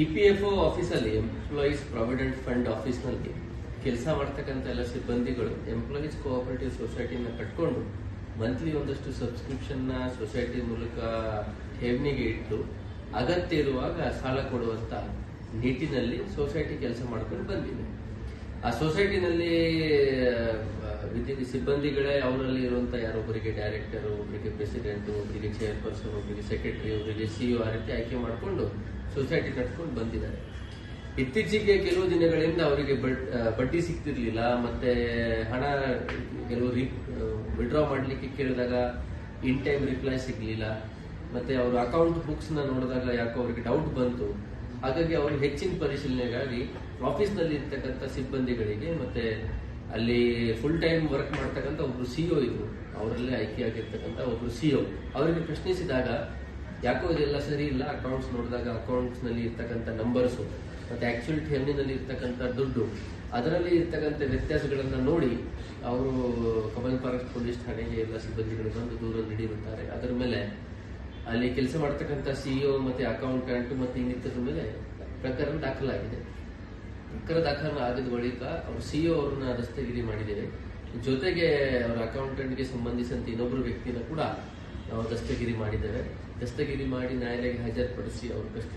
E P F O ಆಫೀಸಲ್ಲಿ employees provident fund ಆಫೀಸ್ನಲ್ಲಿ ಕೆಲಸ ಮಾಡ್ತಕ್ಕಂಥ ಎಲ್ಲ ಸಿಬ್ಬಂದಿಗಳು ಎಂಪ್ಲಾಯೀಸ್ ಕೋಆಪರೇಟಿವ್ ಸೊಸೈಟಿನ ಕಟ್ಕೊಂಡು ಮಂತ್ಲಿ ಒಂದಷ್ಟು ಸಬ್ಸ್ಕ್ರಿಪ್ಷನ್ನ ಸೊಸೈಟಿ ಮೂಲಕ ಠೇವಣಿಗೆ ಇಟ್ಟು ಅಗತ್ಯ ಇರುವಾಗ ಸಾಲ ಕೊಡುವಂಥ ನಿಟ್ಟಿನಲ್ಲಿ ಸೊಸೈಟಿ ಕೆಲಸ ಮಾಡ್ಕೊಂಡು ಬಂದಿದೆ. ಆ ಸೊಸೈಟಿನಲ್ಲಿ ವಿದ್ಯುತ್ ವಿದ್ಯ, ಸಿಬ್ಬಂದಿಗಳೇ ಅವರಲ್ಲಿ ಇರುವಂತ ಯಾರೊಬ್ಬರಿಗೆ ಡೈರೆಕ್ಟರ್ ಒಬ್ಬರಿಗೆ ಪ್ರೆಸಿಡೆಂಟ್ ಒಬ್ಬರಿಗೆ ಚೇರ್ಪರ್ಸನ್ ಒಬ್ಬರಿಗೆ ಸೆಕ್ರೆಟರಿ ಒಬ್ಬರಿಗೆ ಸಿಇಒ ಆ ರೀತಿ ಆಯ್ಕೆ ಮಾಡಿಕೊಂಡು ಸೊಸೈಟಿ ಕಟ್ಕೊಂಡು ಬಂದಿದ್ದಾರೆ. ಇತ್ತೀಚೆಗೆ ಕೆಲವು ದಿನಗಳಿಂದ ಅವರಿಗೆ ಬಡ್ಡಿ ಸಿಗ್ತಿರ್ಲಿಲ್ಲ, ಮತ್ತೆ ಹಣ ಕೆಲವು ವಿಡ್ರಾ ಮಾಡಲಿಕ್ಕೆ ಕೇಳಿದಾಗ ಇನ್ ಟೈಮ್ ರಿಪ್ಲೈ ಸಿಗ್ಲಿಲ್ಲ. ಮತ್ತೆ ಅವರು ಅಕೌಂಟ್ ಬುಕ್ಸ್ನ ನೋಡಿದಾಗ ಯಾಕೋ ಅವರಿಗೆ ಡೌಟ್ ಬಂತು. ಹಾಗಾಗಿ ಅವರು ಹೆಚ್ಚಿನ ಪರಿಶೀಲನೆಗಾಗಿ ಆಫೀಸ್ನಲ್ಲಿ ಇರ್ತಕ್ಕಂಥ ಸಿಬ್ಬಂದಿಗಳಿಗೆ ಮತ್ತೆ ಅಲ್ಲಿ ಫುಲ್ ಟೈಮ್ ವರ್ಕ್ ಮಾಡ್ತಕ್ಕಂಥ ಒಬ್ರು ಸಿಇಒ ಇದ್ರು. ಅವರಲ್ಲೇ ಆಯ್ಕೆಯಾಗಿರ್ತಕ್ಕಂಥ ಒಬ್ರು ಸಿಇಒ ಅವರಿಗೆ ಪ್ರಶ್ನಿಸಿದಾಗ ಯಾಕೋ ಇದೆಲ್ಲ ಸರಿ ಇಲ್ಲ? ಅಕೌಂಟ್ಸ್ ನೋಡಿದಾಗ ಅಕೌಂಟ್ಸ್ನಲ್ಲಿ ಇರ್ತಕ್ಕಂಥ ನಂಬರ್ಸ್ ಮತ್ತೆ ಆಕ್ಚುಲ್ ಠೇವಣಿನಲ್ಲಿ ಇರ್ತಕ್ಕಂಥ ದುಡ್ಡು. ಅದರಲ್ಲಿ ಇರ್ತಕ್ಕಂಥ ವ್ಯತ್ಯಾಸಗಳನ್ನ ನೋಡಿ ಅವರು ಕಮಲ್ ಪಾರ್ಕ್ ಪೊಲೀಸ್ ಠಾಣೆಗೆ ಎಲ್ಲ ಸಿಬ್ಬಂದಿಗಳು ಬಂದು ದೂರ ನೀಡಿರುತ್ತಾರೆ. ಅದರ ಮೇಲೆ ಅಲ್ಲಿ ಕೆಲಸ ಮಾಡ್ತಕ್ಕಂಥ ಸಿಇಒ ಮತ್ತೆ ಅಕೌಂಟೆಂಟ್ ಮತ್ತೆ ಇನ್ನಿತರ ಮೇಲೆ ಪ್ರಕರಣ ದಾಖಲಾಗಿದೆ. ಪ್ರಕರಣ ದಾಖಲು ಆಗಿದ ಬಳಿಕ ಅವರು ಸಿಇಒ ಅವ್ರನ್ನ ರಸ್ತೆಗಿರಿ ಮಾಡಿದ್ದೇವೆ ಜೊತೆಗೆ ಅವರ ಅಕೌಂಟೆಂಟ್ಗೆ ಸಂಬಂಧಿಸಿದಂತೆ ಇನ್ನೊಬ್ಬರು ವ್ಯಕ್ತಿನ ಕೂಡ ನಾವು ರಸ್ತೆಗಿರಿ ಮಾಡಿದ್ದೇವೆ ದಸ್ತಗಿರಿ ಮಾಡಿ ನ್ಯಾಯಾಲಯಕ್ಕೆ ಹಾಜರುಪಡಿಸಿ ಅವರು ಕಸ್ಟಡಿ